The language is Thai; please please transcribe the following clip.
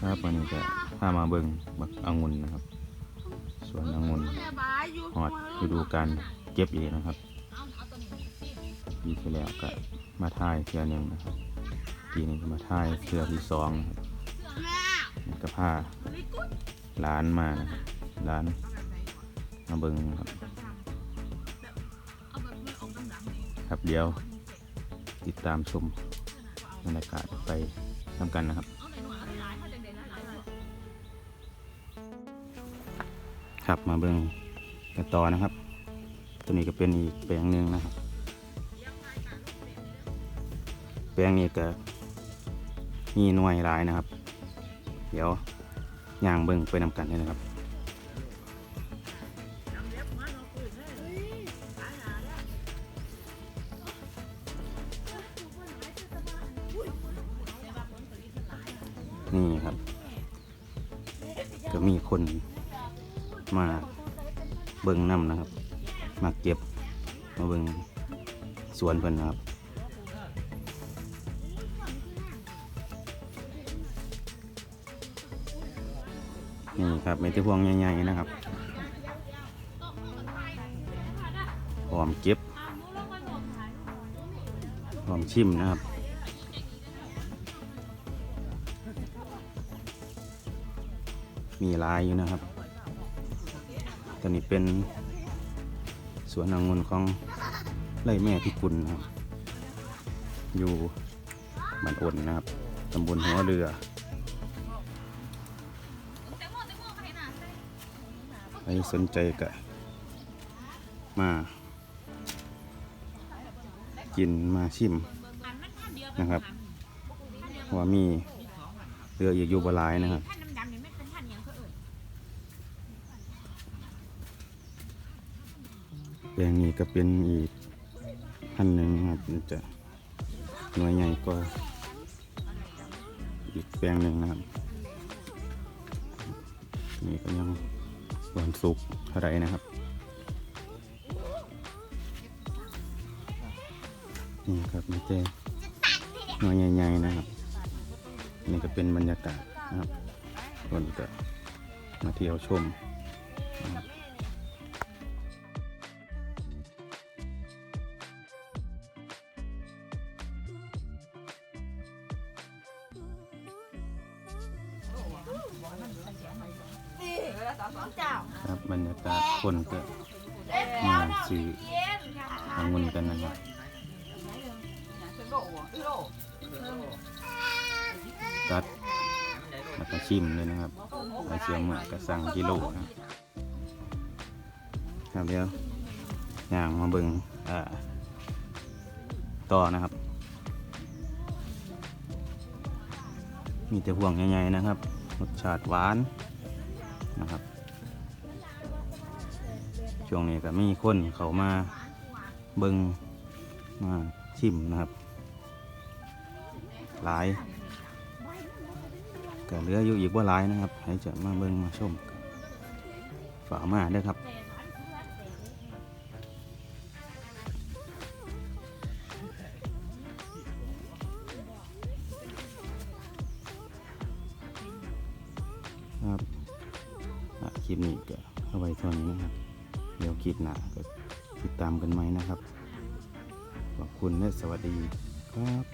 ครับวันนี้จะพามาเบิ่งบักองุ่นนะครับ สวนองุ่นหอดฤดูการเก็บอีกนะครับปีที่แล้วก็มาถ่ายเทือหนึ่งนะครับปีนี้ก็มาถ่ายเทือที่สองนะครับก็พาร้านมานะครับร้านมาเบิ่งครับครับเดี๋ยวติดตามชมบรรยากาศไปทำกันนะครับ ครับมาเบิ่งกันต่อนะครับ ตัวนี้ก็เป็นอีกแปลงหนึ่งนะครับ แปลงนี้ก็มีหน่วยหลายนะครับ เดี๋ยวย่างเบิ่งไปนำกันเลยนะครับนี่ครับ ก็มีคน มาเบิ่งน้ำนะครับ มาเก็บมาเบิ่งสวนเพิ่นนะครับนี่ครับเม็ดที่พวงใหญ่ๆนะครับหอมเก็บหอมชิมนะครับมีลายอยู่นะครับ ตอนนี้เป็นสวนองุ่นของไร่แม่พิกุลนะครับ อยู่บ้านอ่นนะครับตำบลหัวเรือใครสนใจก็มากินมาชิมนะครับว่ามีเรืออีกอยู่บหลายนะครับ ท่านดำๆนี่ไม่เป็นท่านหยังเขาเอ่ย แป ลงนี้ก็เป็นอีกพันหนึ่งนะครับมันจะหน่วยใหญ่ก็อีกแปลงหนึ่งนะครับนี่ก็ยังวันสุกร์เท่าไรนะครับนี่ครับมีแต่หน่วยใหญ่ๆนะครับ นี่ก็เป็นบรรยากาศนะครับคนก็มาเที่ยวชม ครับบรรยากาศคนก็มาซื้อองุ่นกันนะครับตัดแล้วก็ชิมเลยนะครับไปเชียงใหม่ก็สั่งกิโลนะครับเดี๋ยวอย่างมาเบิ่งต่อนะครับ มีแต่ห่วงใหญ่ๆนะครับรสชาติหวาน นะครับ ช่วงนี้ก็มีคนเขามาเบิงมาชิมนะครับ หลายก็เหลืออยู่อีกว่าหลายนะครับ ให้จะมาเบิงมาชมฝากมาด้วยครับ ลิปนี้ก็เอาไว้เท่านี้นะครับ เดี๋ยวคลิปหน้าก็ติดตามกันไหมนะครับ ขอบคุณและสวัสดีครับ